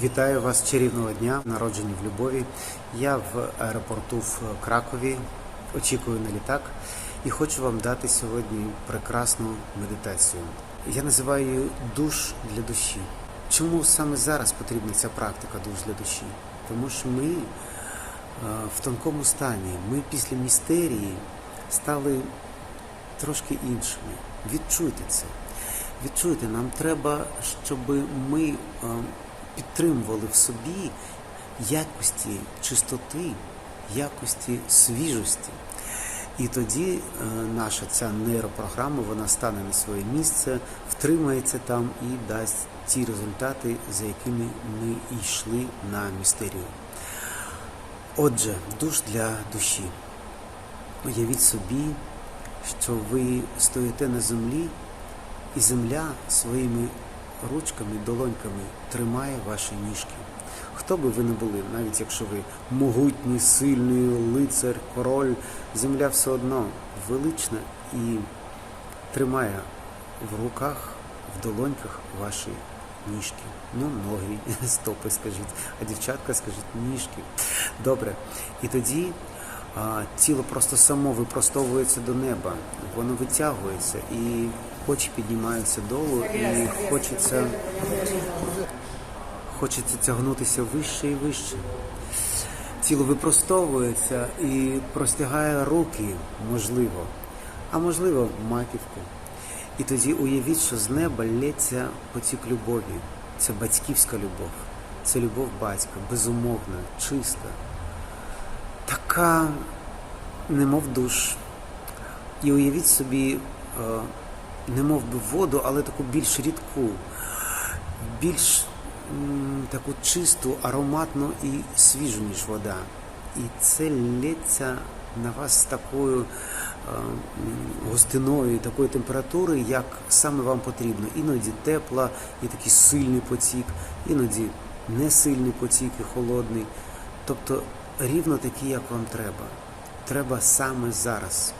Вітаю вас чарівного дня, народжені в любові. Я в аеропорту в Кракові, очікую на літак і хочу вам дати сьогодні прекрасну медитацію. Я називаю її душ для душі. Чому саме зараз потрібна ця практика душ для душі? Тому що ми е, в тонкому стані, ми після містерії стали трошки іншими. Відчуйте це. Відчуйте, нам треба, щоб ми е, підтримували в собі якості чистоти, якості свіжості. І тоді е, наша ця нейропрограма вона стане на своє місце, втримається там і дасть ті результати, за якими ми йшли на містерію. Отже, душ для душі. Уявіть собі, що ви стоїте на землі, і земля своїми ручками, долоньками тримає ваші ніжки. Хто би ви не були, навіть якщо ви могутній, сильний, лицар, король, земля все одно велична і тримає в руках, в долоньках ваші ніжки. Ну, ноги, стопи, скажіть, а дівчатка скажіть ніжки. Добре. І тоді а, тіло просто само випростовується до неба, воно витягується і очі піднімаються долу, і хочеться, хочеться тягнутися вище і вище. Тіло випростовується і простягає руки, можливо, а можливо, маківку. І тоді уявіть, що з неба лється потік любові. Це батьківська любов, це любов батька, безумовна, чиста, така, немов душ. І уявіть собі, е, немов би воду, але таку більш рідку, більш таку чисту, ароматну і свіжу, ніж вода. І це лється на вас з такою е, густиною, такої температури, як саме вам потрібно. Іноді тепла і такий сильний потік, іноді не сильний потік і холодний. Тобто рівно такий, як вам треба. Треба саме зараз.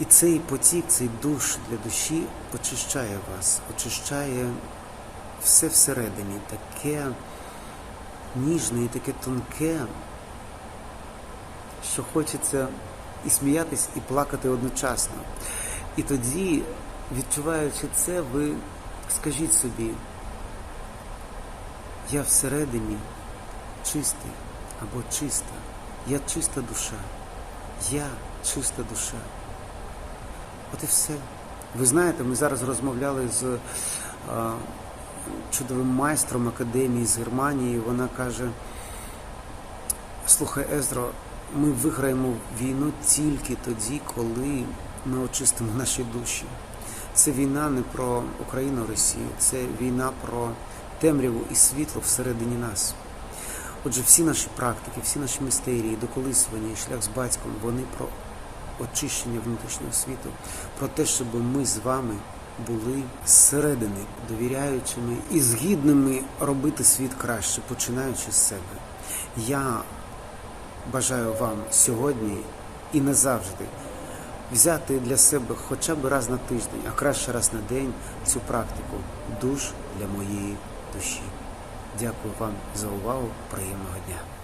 І цей потік, цей душ для душі очищає вас, очищає все всередині, таке ніжне і таке тонке, що хочеться і сміятись, і плакати одночасно. І тоді, відчуваючи це, ви скажіть собі, я всередині чистий або чиста, я чиста душа, я чиста душа. От і все. Ви знаєте, ми зараз розмовляли з а, чудовим майстром академії з Германії. Вона каже: слухай, Ездро, ми виграємо війну тільки тоді, коли ми очистимо наші душі. Це війна не про Україну, Росію, це війна про темряву і світло всередині нас. Отже, всі наші практики, всі наші мистерії, доколисування і шлях з батьком, вони про очищення внутрішнього світу, про те, щоб ми з вами були зсередини, довіряючими і згідними робити світ краще, починаючи з себе. Я бажаю вам сьогодні і назавжди взяти для себе хоча б раз на тиждень, а краще раз на день цю практику душ для моєї душі. Дякую вам за увагу. Приємного дня.